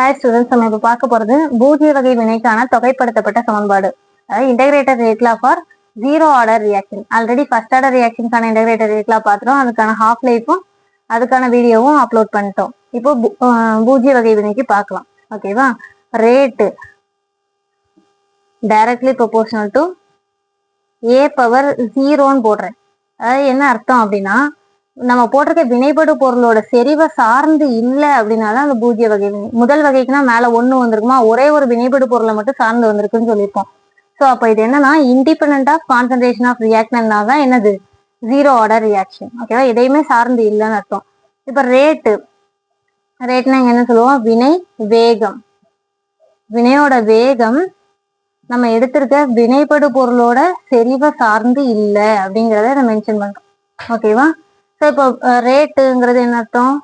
Hi students நம்ம இப்போ பார்க்க போகிறது பூஜ்ய வகை வினைக்கான தொகைப்படுத்தப்பட்ட சமன்பாடு. அதாவது integrator ரேட்லா for zero order reaction already first order ரியாக்ஷனுக்கான integrator ரேட்லா பார்த்துட்டோம். அதுக்கான ஹாஃப் லைஃபும் அதுக்கான வீடியோவும் அப்லோட் பண்ணிட்டோம். இப்போ பூஜ்ய வகை வினைக்கு பார்க்கலாம். ஓகேவா rate directly proportional to A power ஜீரோன்னு போடுறேன். அதாவது என்ன அர்த்தம் அப்படின்னா நம்ம போட்டிருக்க வினைபடு பொருளோட செறிவை சார்ந்து இல்லை அப்படின்னா தான் அந்த பூஜ்ய வகை முதல் வகைக்குனா மேல ஒண்ணு வந்திருக்குமா? ஒரே ஒரு வினைபடு பொருளை மட்டும் சார்ந்து வந்திருக்குன்னு சொல்லியிருப்போம். ஸோ அப்போ இது என்னன்னா இண்டிபெண்ட் ஆஃப் கான்சன்ட்ரேஷன் ஆஃப் ரியாக்டன்னா தான் என்னது ஜீரோ ஆர்டர் ரியாக்ஷன் ஓகேவா எதையுமே சார்ந்து இல்லைன்னு அர்த்தம். இப்போ ரேட்டு ரேட்னா இங்க என்ன சொல்லுவோம்? வினை வேகம். வினையோட வேகம் நம்ம எடுத்திருக்க வினைபடு பொருளோட செறிவை சார்ந்து இல்லை அப்படிங்கிறத நம்ம மென்ஷன் பண்றோம். ஓகேவா ஸோ இப்போ ரேட்டுங்கிறது என்ன அர்த்தம்?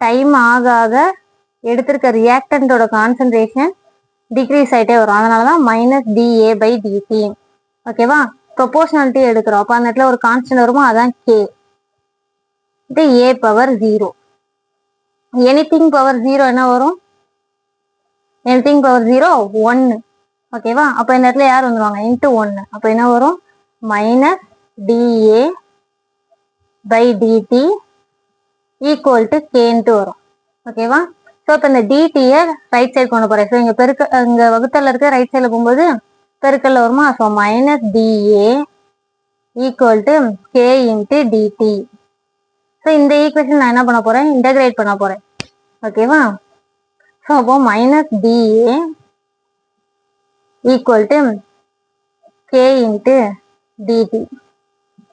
டைம் ஆக ஆக எடுத்திருக்க ரியாக்டன்டோட கான்சன்ட்ரேஷன் டிக்ரீஸ் ஆயிட்டே வரும். அதனால தான் மைனஸ் டிஏ பை டிசி ஓகேவா ப்ரொபோஷனாலிட்டி எடுக்கிறோம். அப்போ அந்த இடத்துல ஒரு கான்ஸ்டன்ட் வருமோ அதான் கே இது A power zero anything power zero என்ன வரும்? எனிதிங் பவர் ஜீரோ ஒன்று ஓகேவா அப்போ இந்த இடத்துல யார் வந்துருவாங்க? இன்ட்டு ஒன்னு அப்போ என்ன வரும்? Minus dA by dt equal to கேன்ட்டு வரும். ஓகேவா ஸோ இப்போ இந்த டிடியை ரைட் சைடு கொண்டு போகிறேன் ஸோ இங்கே பெருக்க இங்கே வகுத்தல இருக்க ரைட் சைடில் போகும்போது பெருக்கல்ல வருமா? So minus dA equal to K into dt so இந்த ஈக்குவேஷன் நான் என்ன பண்ண போகிறேன் இன்டகிரேட் பண்ண போகிறேன் ஓகேவா ஸோ அப்போ minus dA equal to K into dt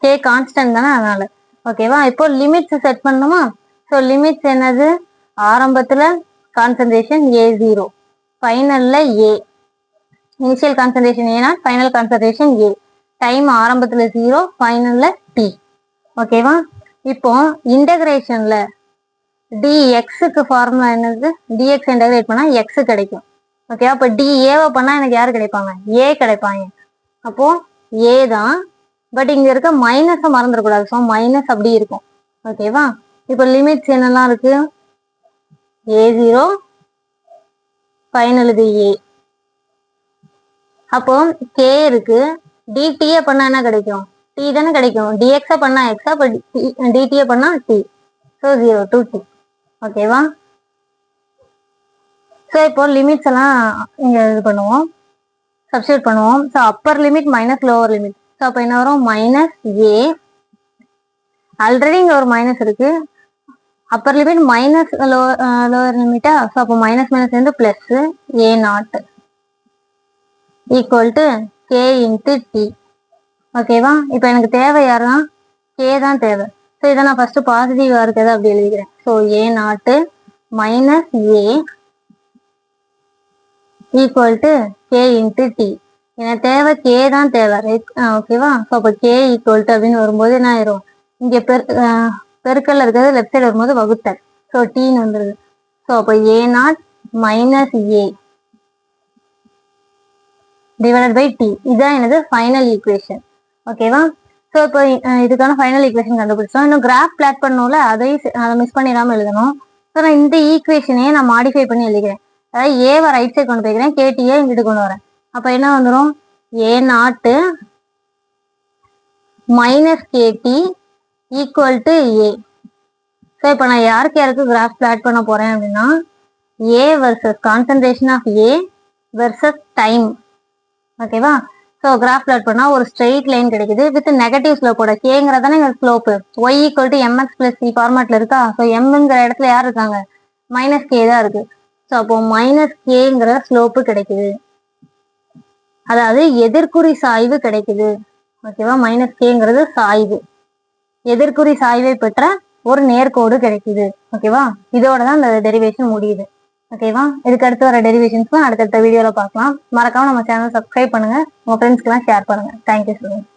K constant தானே அதனால். ஓகேவா இப்போ லிமிட்ஸ் செட் பண்ணணுமா? ஸோ லிமிட்ஸ் என்னது? ஆரம்பத்தில் கான்சன்ட்ரேஷன் ஏ ஜீரோ ஃபைனலில் ஏ இனிஷியல் கான்சன்ட்ரேஷன் ஏனா ஃபைனல் கான்சன்ட்ரேஷன் ஏ டைம் ஆரம்பத்தில் ஜீரோ ஃபைனலில் டி ஓகேவா இப்போ இன்டகிரேஷனில் டிஎக்ஸுக்கு ஃபார்முலா என்னது? டிஎக்ஸ் இன்டகிரேட் பண்ணால் எக்ஸ் கிடைக்கும். ஓகேவா அப்போ டிஏவை பண்ணால் எனக்கு யார் கிடைப்பாங்க? ஏ கிடைப்பாங்க. அப்போது ஏ தான் பட் இங்க இருக்க மைனஸை மறந்துடக்கூடாது ஸோ மைனஸ் அப்படி இருக்கும். ஓகேவா இப்போ லிமிட்ஸ் என்னெல்லாம் இருக்கு? ஏ ஜீரோ ஃபைனல் ஏ அப்போ கே இருக்கு. டிடிஏ பண்ணா என்ன கிடைக்கும்? டி தானே கிடைக்கும். டிஎக்ஸை பண்ணா எக்ஸ் அப்போ டிடிஏ பண்ணா t so zero to t ஓகேவா ஸோ இப்போ லிமிட்ஸ் எல்லாம் இங்க இது பண்ணுவோம். சப்ஸ்டியூட் பண்ணுவோம். So upper limit minus lower limit so அப்போ என்ன வரும்? மைனஸ் ஏ ஆல்ரெடி இங்கே ஒரு மைனஸ் இருக்கு. அப்பர் லிமிட் மைனஸ் லோவர் லிமிட்டா ஸோ அப்போ மைனஸ் மைனஸ் வந்து plus A not equal to K into t ஓகேவா இப்போ எனக்கு தேவை யாருன்னா கே தான் தேவை. ஸோ இதை நான் ஃபர்ஸ்ட் பாசிட்டிவாக இருக்கிறத அப்படி எழுதிக்கிறேன். So A not minus A equal to K into t எனக்கு தேவை கே தான் தேவை. ரைட் ஓகேவா ஸோ அப்போ கே ஈக்குவல் டு அப்படின்னு வரும்போது என்ன ஆயிரும்? இங்கே பெரு பெருக்கல்ல இருக்கிறது லெஃப்ட் சைடு வரும்போது வகுத்தல். ஸோ டீன்னு வந்துருது. ஸோ அப்போ A not minus A divided by t இதுதான் எனது ஃபைனல் ஈக்குவேஷன் ஓகேவா ஸோ இப்போ இதுக்கான ஃபைனல் ஈக்குவேஷன் கண்டுபிடிச்சோம். இன்னும் கிராஃப் பிளாட் பண்ணணும்ல அதையும் அதை மிஸ் பண்ணிடாம எழுதணும். ஸோ நான் இந்த ஈக்குவேஷனையே நான் மாடிஃபை பண்ணி எழுதிக்கிறேன். அதாவது ஏவை ரைட் சைடு கொண்டு போய்க்கிறேன். கேடிஏ இங்கிட்டு கொண்டு வரேன். அப்போ என்ன வந்துடும் A not minus Kt equal to A so இப்போ நான் யாருக்கு யாருக்கு கிராஃப் பிளாட் பண்ண போறேன் அப்படின்னா A versus concentration of A versus time ஓகேவா ஸோ கிராஃப் பிளாட் பண்ணால் ஒரு ஸ்ட்ரெயிட் லைன் கிடைக்குது. வித் நெகட்டிவ் ஸ்லோப்போட கேங்கிறதானே எங்கள் slope y equal to mx plus c ஃபார்மேட்ல இருக்கா? ஸோ எம்ங்கிற இடத்துல யார் இருக்காங்க? மைனஸ் கே தான் இருக்கு. ஸோ அப்போ மைனஸ் கேங்கிற ஸ்லோப்பு கிடைக்குது. அதாவது எதிர்குறி சாய்வு கிடைக்குது. ஓகேவா மைனஸ் கேங்கிறது சாய்வு. எதிர்குறி சாய்வை பெற்ற ஒரு நேர்கோடு கிடைக்குது. ஓகேவா இதோட தான் இந்த டெரிவேஷன் முடியுது. ஓகேவா இதுக்கு அடுத்து வர டெரிவேஷன்ஸ்லாம் அடுத்தடுத்த வீடியோவில் பார்க்கலாம். மறக்காம நம்ம சேனல் சப்ஸ்கிரைப் பண்ணுங்க. உங்க ஃப்ரெண்ட்ஸ்க்குலாம் ஷேர் பண்ணுங்க. Thank you student